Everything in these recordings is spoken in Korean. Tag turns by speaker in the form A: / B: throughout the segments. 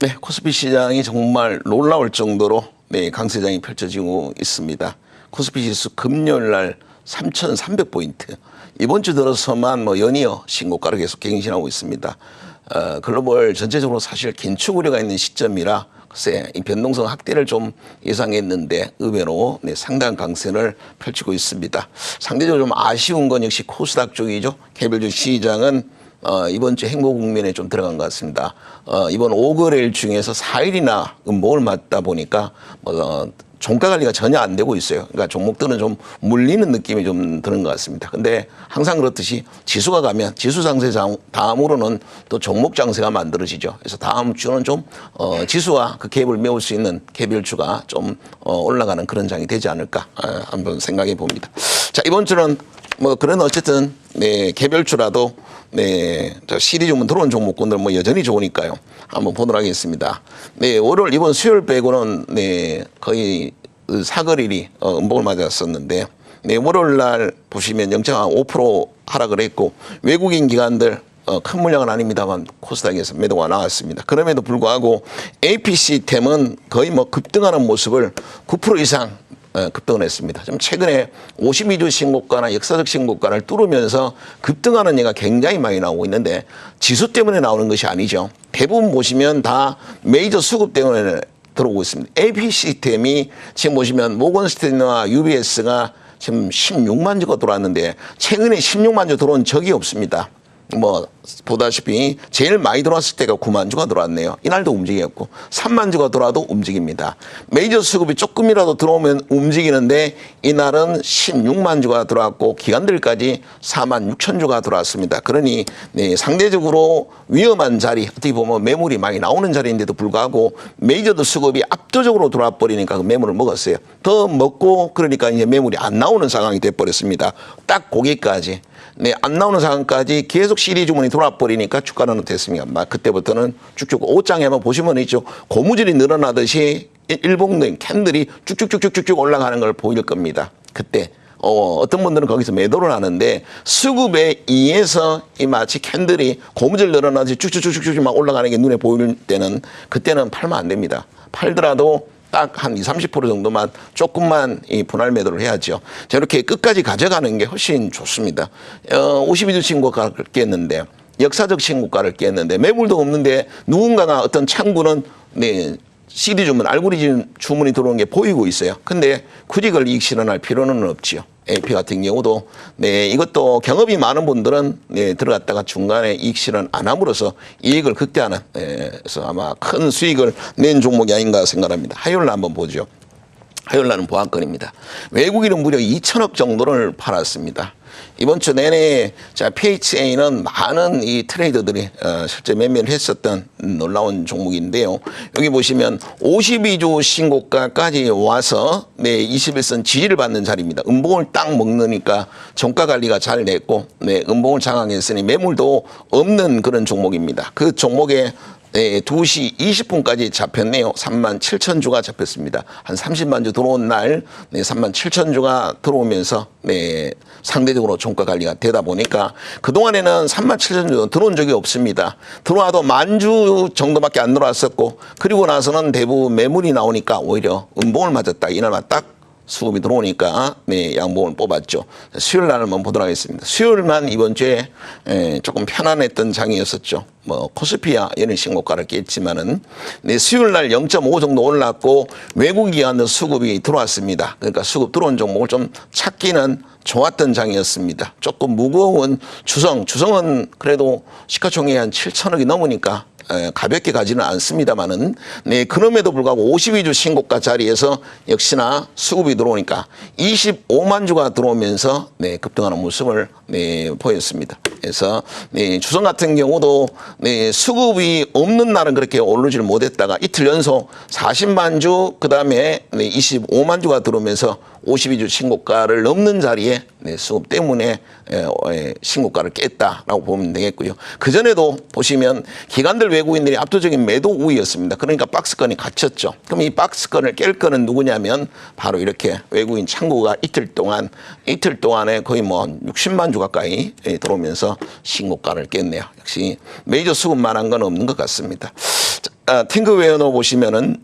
A: 네, 코스피 시장이 정말 놀라울 정도로 네, 강세장이 펼쳐지고 있습니다. 코스피 지수 금요일 날 3,300포인트. 이번 주 들어서만 뭐 연이어 신고가를 계속 갱신하고 있습니다. 어, 글로벌 전체적으로 사실 긴축 우려가 있는 시점이라 글쎄 이 변동성 확대를 좀 예상했는데 의외로 네, 상당한 강세를 펼치고 있습니다. 상대적으로 좀 아쉬운 건 역시 코스닥 쪽이죠. 개별주 시장은 어, 이번 주 행보 국면에 좀 들어간 것 같습니다. 어, 이번 5거래일 중에서 4일이나 음봉을 맞다 보니까 뭐, 어, 종가 관리가 전혀 안 되고 있어요. 그러니까 종목들은 좀 물리는 느낌이 좀 드는 것 같습니다. 근데 항상 그렇듯이 지수가 가면 지수 상세 장- 다음으로는 또 종목 장세가 만들어지죠. 그래서 다음 주는 좀 어, 지수와 그 갭을 메울 수 있는 개별주가 좀 어, 올라가는 그런 장이 되지 않을까 어, 한번 생각해 봅니다. 자 이번 주는 뭐 그런 어쨌든 네 개별주라도 네 저 시리즈문 들어온 종목군들 뭐 여전히 좋으니까요 한번 보도록 하겠습니다. 네 월요일 이번 수요일 빼고는 네 거의 그 사거리리 어, 음봉을 맞았었는데 네 월요일 날 보시면 0.5% 하락을 했고 외국인 기관들 어, 큰 물량은 아닙니다만 코스닥에서 매도가 나왔습니다. 그럼에도 불구하고 APC템은 거의 뭐 급등하는 모습을 9% 이상 어, 급등을 했습니다. 좀 최근에 52주 신고가나 역사적 신고가를 뚫으면서 급등하는 예가 굉장히 많이 나오고 있는데 지수 때문에 나오는 것이 아니죠. 대부분 보시면 다 메이저 수급 때문에 들어오고 있습니다. AP 시스템이 지금 보시면 모건스탠리와 UBS가 지금 16만 주가 들어왔는데 최근에 16만 주 들어온 적이 없습니다. 뭐 보다시피 제일 많이 들어왔을 때가 9만 주가 들어왔네요. 이날도 움직였고 3만 주가 들어와도 움직입니다. 메이저 수급이 조금이라도 들어오면 움직이는데 이날은 16만 주가 들어왔고 기관들까지 4만 6천 주가 들어왔습니다. 그러니 네, 상대적으로 위험한 자리 어떻게 보면 매물이 많이 나오는 자리인데도 불구하고 메이저드 수급이 압도적으로 들어와 버리니까 그 매물을 먹었어요. 더 먹고 그러니까 이제 매물이 안 나오는 상황이 돼 버렸습니다. 딱 거기까지. 네, 안 나오는 상황까지 계속 시리 주문이 돌아 버리니까 주가는 어땠습니까? 막 그때부터는 쭉쭉 옷장에 한번 보시면 있죠. 고무줄이 늘어나듯이 일봉등 캔들이 쭉쭉쭉쭉쭉 올라가는 걸 보일 겁니다. 그때 어, 어떤 분들은 거기서 매도를 하는데 수급에 의해서 이 마치 캔들이 고무줄 늘어나듯이 쭉쭉쭉쭉쭉 막 올라가는 게 눈에 보일 때는 그때는 팔면 안 됩니다. 팔더라도 딱 한 20, 30% 정도만 조금만 이 분할 매도를 해야죠. 저렇게 끝까지 가져가는 게 훨씬 좋습니다. 어, 52주 신고가를 깼는데 역사적 신고가를 깼는데 매물도 없는데 누군가가 어떤 창구는 네, CD 주문, 알고리즘 주문이 들어오는 게 보이고 있어요. 근데 굳이 그걸 실현할 필요는 없지요. AP 같은 경우도 네 이것도 경험이 많은 분들은 네 들어갔다가 중간에 이익 실현 안 함으로써 이익을 극대화하는 예, 그래서 아마 큰 수익을 낸 종목이 아닌가 생각합니다. 날 한번 보죠. 날은 보안건입니다. 외국인은 무려 2천억 정도를 팔았습니다. 이번 주 내내 자 PHA는 많은 이 트레이더들이 어, 실제 매매를 했었던 놀라운 종목인데요. 여기 보시면 52주 신고가까지 와서 네 21선 지지를 받는 자리입니다. 음봉을 딱 먹으니까 종가 관리가 잘 됐고 네 음봉을 장악했으니 매물도 없는 그런 종목입니다. 그 종목에 네, 2시 20분까지 잡혔네요. 3만 7천 주가 잡혔습니다. 한 30만 주 들어온 날, 네, 3만 7천 주가 들어오면서, 네, 상대적으로 종가 관리가 되다 보니까 그동안에는 3만 7천 주 들어온 적이 없습니다. 들어와도 만 주 정도밖에 안 들어왔었고, 그리고 나서는 대부분 매물이 나오니까 오히려 음봉을 맞았다. 이날만 딱 수급이 들어오니까 네 양봉을 뽑았죠. 수요일 날 한번 보도록 하겠습니다. 수요일만 이번 주에 에, 조금 편안했던 장이었었죠. 뭐 코스피야 이런 신고가를 깼지만은 네 수요일 날 0.5 정도 올랐고 외국 기관의 수급이 들어왔습니다. 그러니까 수급 들어온 종목을 좀 찾기는 좋았던 장이었습니다. 조금 무거운 주성, 주성은 그래도 시가총액이 한 7천억이 넘으니까 에, 가볍게 가지는 않습니다만은 네 그럼에도 불구하고 52주 신고가 자리에서 역시나 수급이 들어오니까 25만 주가 들어오면서 네 급등하는 모습을 네 보였습니다. 그래서 네 주성 같은 경우도 네 수급이 없는 날은 그렇게 오르지를 못했다가 이틀 연속 40만 주 그다음에 네 25만 주가 들어오면서 52주 신고가를 넘는 자리에 네, 수급 때문에 에, 에, 신고가를 깼다라고 보면 되겠고요. 그 전에도 보시면 기관들 외국인들이 압도적인 매도 우위였습니다. 그러니까 박스권이 갇혔죠. 그럼 이 박스권을 깰 거는 누구냐면 바로 이렇게 외국인 창구가 이틀 동안 이틀 동안에 거의 뭐 60만 주 가까이 예, 들어오면서 신고가를 깼네요. 역시 메이저 수급만 한 건 없는 것 같습니다. 자, 아, 팅크웨어 보시면은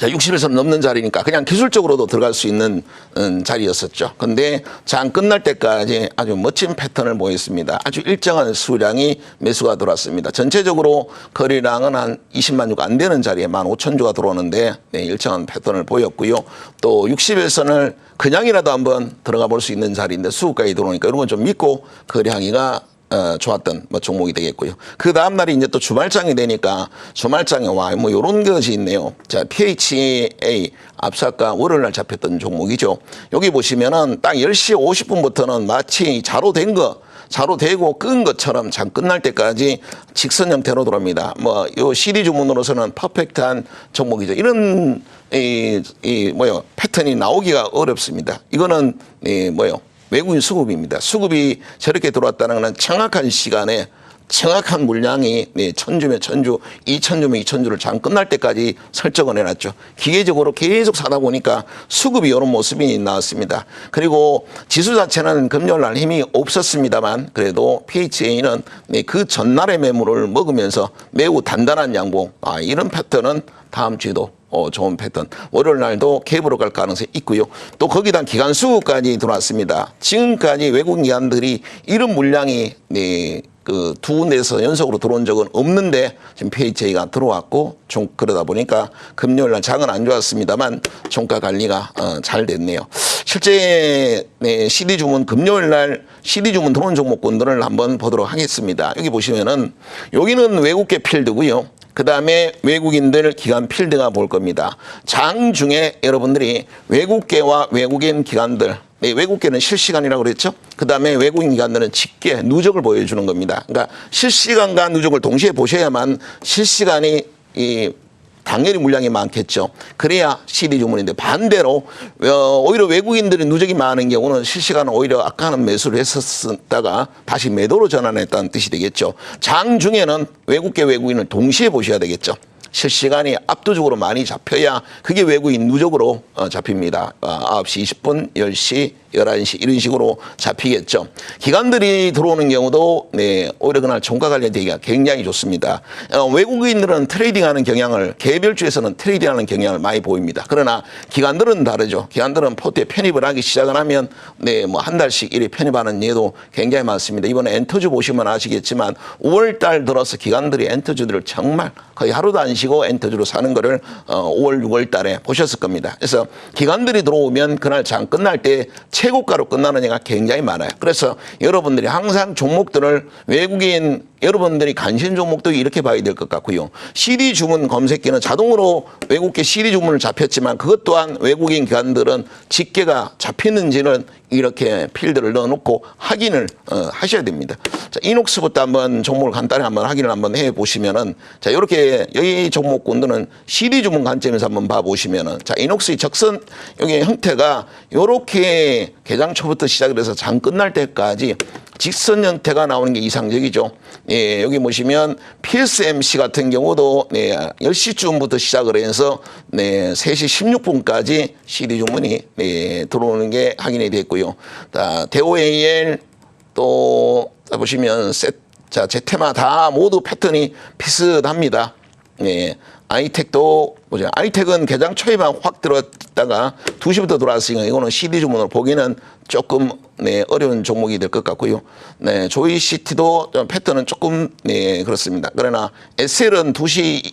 A: 자, 60에서 넘는 자리니까 그냥 기술적으로도 들어갈 수 있는 음, 자리였었죠. 근데 장 끝날 때까지 아주 멋진 패턴을 보였습니다. 아주 일정한 수량이 매수가 들어왔습니다. 전체적으로 거래량은 한 20만 주가 안 되는 자리에 1만 5천 주가 들어오는데 네, 일정한 패턴을 보였고요. 또 60에서는 그냥이라도 한번 들어가 볼 수 있는 자리인데 수급가에 들어오니까 이런 건 좀 믿고 거래량이가 어, 좋았던 뭐 종목이 되겠고요. 그 다음 날이 이제 또 주말장이 되니까 주말장에 와 뭐 요런 것이 있네요. 자, PHA 아까 월요일 날 잡혔던 종목이죠. 여기 보시면은 딱 10시 50분부터는 마치 자로 된 거 자로 되고 끈 것처럼 장 끝날 때까지 직선 형태로 들어옵니다. 뭐 요 CD 주문으로서는 퍼펙트한 종목이죠. 이런 이, 이 뭐요 패턴이 나오기가 어렵습니다. 이거는 이 뭐요 외국인 수급입니다. 수급이 저렇게 들어왔다는 것은 정확한 시간에 정확한 물량이 네, 천주면 천주, 이천주면 이천주를 장 끝날 때까지 설정을 해놨죠. 기계적으로 계속 사다 보니까 수급이 이런 모습이 나왔습니다. 그리고 지수 자체는 금요일 날 힘이 없었습니다만 그래도 PHA는 네, 그 전날의 매물을 먹으면서 매우 단단한 양봉, 아, 이런 패턴은 다음 주에도 어, 좋은 패턴. 월요일 날도 갭으로 갈 가능성이 있고요. 또 거기다 기간 수급까지 들어왔습니다. 지금까지 외국 기관들이 이런 물량이 네, 그두 군데에서 연속으로 들어온 적은 없는데 지금 PHA가 들어왔고 좀 그러다 보니까 금요일 날 장은 안 좋았습니다만 종가 관리가 어, 잘 됐네요. 실제 네, CD 주문 금요일 날 CD 주문 들어온 종목군들을 한번 보도록 하겠습니다. 여기 보시면은 여기는 외국계 필드고요. 그 다음에 외국인들 기관 필드가 볼 겁니다. 장 중에 여러분들이 외국계와 외국인 기관들, 네, 외국계는 실시간이라고 그랬죠. 그 다음에 외국인 기관들은 직계, 누적을 보여주는 겁니다. 그러니까 실시간과 누적을 동시에 보셔야만 실시간이 이 당연히 물량이 많겠죠. 그래야 CD 주문인데 반대로 어, 오히려 외국인들이 누적이 많은 경우는 실시간 오히려 아까는 매수를 했었다가 다시 매도로 전환했다는 뜻이 되겠죠. 장 중에는 외국계 외국인을 동시에 보셔야 되겠죠. 실시간이 압도적으로 많이 잡혀야 그게 외국인 누적으로 어, 잡힙니다. 어, 9시 20분, 10시, 11시 이런 식으로 잡히겠죠. 기관들이 들어오는 경우도 네, 오히려 그날 종가 관련되기가 굉장히 좋습니다. 어, 외국인들은 트레이딩하는 경향을 개별주에서는 트레이딩하는 경향을 많이 보입니다. 그러나 기관들은 다르죠. 기관들은 포트에 편입을 하기 시작을 하면 네, 뭐 한 달씩 이리 편입하는 예도 굉장히 많습니다. 이번에 엔터주 보시면 아시겠지만 5월 달 들어서 기관들이 엔터주들을 정말 거의 하루도 안 쉬고 엔터주로 사는 거를 어, 5월, 6월 달에 보셨을 겁니다. 그래서 기관들이 들어오면 그날 장 끝날 때 최고가로 끝나는 애가 굉장히 많아요. 그래서 여러분들이 항상 종목들을 외국인 여러분들이 관심 종목도 이렇게 봐야 될 것 같고요. CD 주문 검색기는 자동으로 외국계 CD 주문을 잡혔지만 그것 또한 외국인 기관들은 집계가 잡히는지는 이렇게 필드를 넣어놓고 확인을 어, 하셔야 됩니다. 자, 이녹스부터 한번 종목을 간단히 한번 확인을 한번 해 보시면은 자 이렇게 여기 종목군들은 CD 주문 관점에서 한번 봐 보시면은 자 이녹스의 적선 여기 형태가 이렇게 개장 초부터 시작을 해서 장 끝날 때까지 직선 형태가 나오는 게 이상적이죠. 예, 여기 보시면 PSMC 같은 경우도 네, 10시쯤부터 시작을 해서 네, 3시 16분까지 CD 주문이 네, 들어오는 게 확인이 됐고요. 자, 대오AL 또 자, 보시면 셋, 자, 제 테마 다 모두 패턴이 비슷합니다. 네. 아이텍도 뭐죠? 아이텍은 개장 초에만 확 들어왔다가 2시부터 들어왔으니까 이거는 CD 주문으로 보기는 조금 네, 어려운 종목이 될 것 같고요. 네, 조이시티도 좀 패턴은 조금 네, 그렇습니다. 그러나 SL은 2시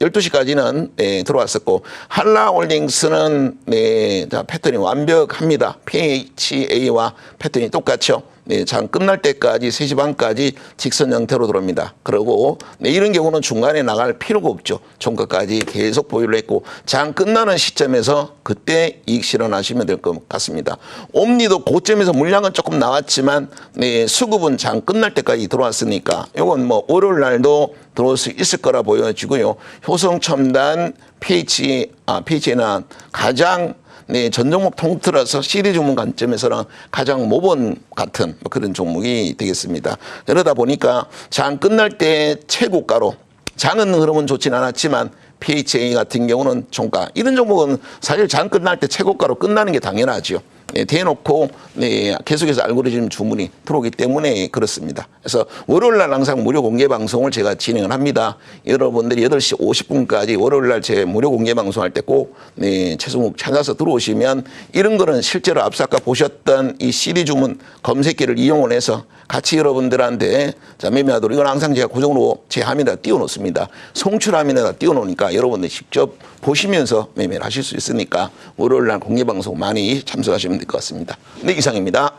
A: 12시까지는 네, 들어왔었고 한라홀딩스는 네, 자, 패턴이 완벽합니다. PHA와 패턴이 똑같죠. 네, 장 끝날 때까지 3시 반까지 직선 형태로 들어옵니다. 그리고 네, 이런 경우는 중간에 나갈 필요가 없죠. 종가까지 계속 보유를 했고 장 끝나는 시점에서 그때 이익 실현하시면 될 것 같습니다. 옴니도 고점에서 물량은 조금 나왔지만 네, 수급은 장 끝날 때까지 들어왔으니까 이건 뭐 월요일 날도 들어올 수 있을 거라 보여지고요. 효성첨단 PH, 아, PH는 가장 네, 전 종목 통틀어서 CD 주문 관점에서는 가장 모범 같은 뭐 그런 종목이 되겠습니다. 그러다 보니까 장 끝날 때 최고가로 장은 흐름은 좋진 않았지만 PHA 같은 경우는 종가 이런 종목은 사실 장 끝날 때 최고가로 끝나는 게 당연하지요. 네, 대놓고 네, 계속해서 알고리즘 주문이 들어오기 때문에 그렇습니다. 그래서 월요일 날 항상 무료 공개 방송을 제가 진행을 합니다. 여러분들이 8시 50분까지 월요일 날 제 무료 공개 방송할 때꼭 네, 최종욱 찾아서 들어오시면 이런 거는 실제로 앞서 아까 보셨던 이 CD 주문 검색기를 이용을 해서 같이 여러분들한테 자 매매하도록 이건 항상 제가 고정으로 제 화면에다 띄워놓습니다. 송출 화면에다 띄워놓으니까 여러분들 직접 보시면서 매매를 하실 수 있으니까 월요일 날 공개 방송 많이 참석하시면 될 것 같습니다. 네 이상입니다.